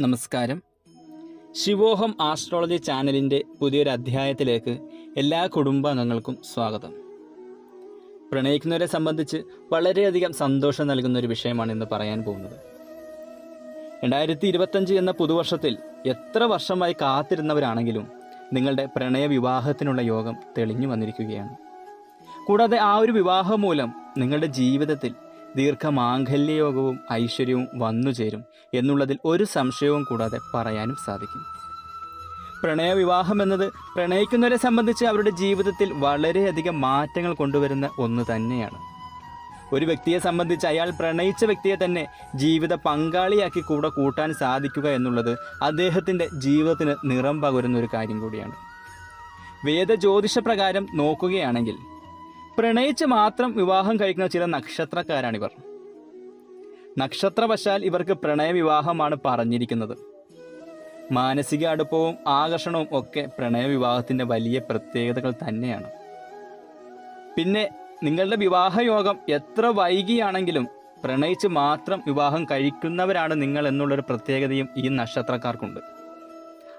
നമസ്കാരം. ശിവോഹം ആസ്ട്രോളജി ചാനലിന്റെ പുതിയൊരു അധ്യായത്തിലേക്ക് എല്ലാ കുടുംബാംഗങ്ങൾക്കും സ്വാഗതം. പ്രണയിക്കുന്നവരെ സംബന്ധിച്ച് വളരെയധികം സന്തോഷം നൽകുന്ന ഒരു വിഷയമാണ് ഇന്ന് പറയാൻ പോകുന്നത്. രണ്ടായിരത്തി ഇരുപത്തഞ്ച് എന്ന പുതുവർഷത്തിൽ എത്ര വർഷമായി കാത്തിരുന്നവരാണെങ്കിലും നിങ്ങളുടെ പ്രണയ വിവാഹത്തിനുള്ള യോഗം തെളിഞ്ഞു വന്നിരിക്കുകയാണ്. കൂടാതെ ആ ഒരു വിവാഹം മൂലം നിങ്ങളുടെ ജീവിതത്തിൽ ദീർഘമാംഗല്യയോഗവും ഐശ്വര്യവും വന്നുചേരും എന്നുള്ളതിൽ ഒരു സംശയവും കൂടാതെ പറയാനും സാധിക്കും. പ്രണയവിവാഹം എന്നത് പ്രണയിക്കുന്നവരെ സംബന്ധിച്ച് അവരുടെ ജീവിതത്തിൽ വളരെയധികം മാറ്റങ്ങൾ കൊണ്ടുവരുന്ന ഒന്ന് തന്നെയാണ്. ഒരു വ്യക്തിയെ സംബന്ധിച്ച് അയാൾ പ്രണയിച്ച വ്യക്തിയെ തന്നെ ജീവിത പങ്കാളിയാക്കി കൂടെ കൂട്ടാൻ സാധിക്കുക എന്നുള്ളത് അദ്ദേഹത്തിന്റെ ജീവിതത്തിന് നിറം പകരുന്ന ഒരു കാര്യം കൂടിയാണ്. വേദ ജ്യോതിഷ പ്രകാരം നോക്കുകയാണെങ്കിൽ പ്രണയിച്ച് മാത്രം വിവാഹം കഴിക്കുന്ന ചില നക്ഷത്രക്കാരാണിവർ നക്ഷത്രവശാൽ ഇവർക്ക് പ്രണയവിവാഹമാണ് പറഞ്ഞിരിക്കുന്നത്. മാനസിക അടുപ്പവും ആകർഷണവും ഒക്കെ പ്രണയവിവാഹത്തിന്റെ വലിയ പ്രത്യേകതകൾ തന്നെയാണ്. പിന്നെ നിങ്ങളുടെ വിവാഹയോഗം എത്ര വൈകിയാണെങ്കിലും പ്രണയിച്ച് മാത്രം വിവാഹം കഴിക്കുന്നവരാണ് നിങ്ങൾ എന്നുള്ളൊരു പ്രത്യേകതയും ഈ നക്ഷത്രക്കാർക്കുണ്ട്.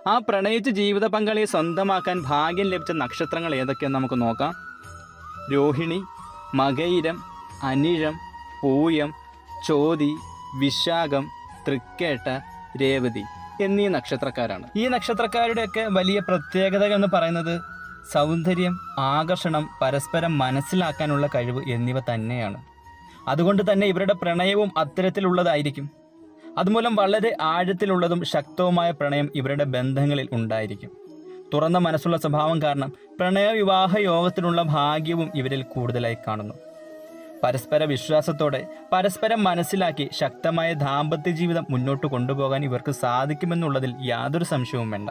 ആ പ്രണയിച്ച് ജീവിത പങ്കാളിയെ സ്വന്തമാക്കാൻ ഭാഗ്യം ലഭിച്ച നക്ഷത്രങ്ങൾ ഏതൊക്കെയെന്ന് നമുക്ക് നോക്കാം. രോഹിണി മകയിരം അനിഴം പൂയം ചോതി വിശാഖം തൃക്കേട്ട രേവതി എന്നീ നക്ഷത്രക്കാരാണ്. ഈ നക്ഷത്രക്കാരുടെയൊക്കെ വലിയ പ്രത്യേകതകൾ എന്ന് പറയുന്നത് സൗന്ദര്യം ആകർഷണം പരസ്പരം മനസ്സിലാക്കാനുള്ള കഴിവ് എന്നിവ തന്നെയാണ്. അതുകൊണ്ട് തന്നെ ഇവരുടെ പ്രണയവും അത്തരത്തിലുള്ളതായിരിക്കും. അതുമൂലം വളരെ ആഴത്തിലുള്ളതും ശക്തവുമായ പ്രണയം ഇവരുടെ ബന്ധങ്ങളിൽ ഉണ്ടായിരിക്കും. തുറന്ന മനസ്സുള്ള സ്വഭാവം കാരണം പ്രണയവിവാഹ യോഗത്തിനുള്ള ഭാഗ്യവും ഇവരിൽ കൂടുതലായി കാണുന്നു. പരസ്പര വിശ്വാസത്തോടെ പരസ്പരം മനസ്സിലാക്കി ശക്തമായ ദാമ്പത്യ ജീവിതം മുന്നോട്ട് കൊണ്ടുപോകാൻ ഇവർക്ക് സാധിക്കുമെന്നുള്ളതിൽ യാതൊരു സംശയവും വേണ്ട.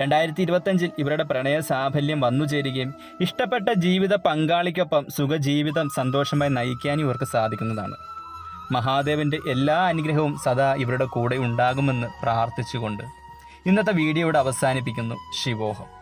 രണ്ടായിരത്തി ഇരുപത്തഞ്ചിൽ ഇവരുടെ പ്രണയ സാഫല്യം വന്നുചേരുകയും ഇഷ്ടപ്പെട്ട ജീവിത പങ്കാളിക്കൊപ്പം സുഖജീവിതം സന്തോഷമായി നയിക്കാനും ഇവർക്ക് സാധിക്കുന്നതാണ്. മഹാദേവന്റെ എല്ലാ അനുഗ്രഹവും സദാ ഇവരുടെ കൂടെ ഉണ്ടാകുമെന്ന് പ്രാർത്ഥിച്ചുകൊണ്ട് ഇന്നത്തെ വീഡിയോ ഇവിടെ അവസാനിപ്പിക്കുന്നു. ശിവോഹം.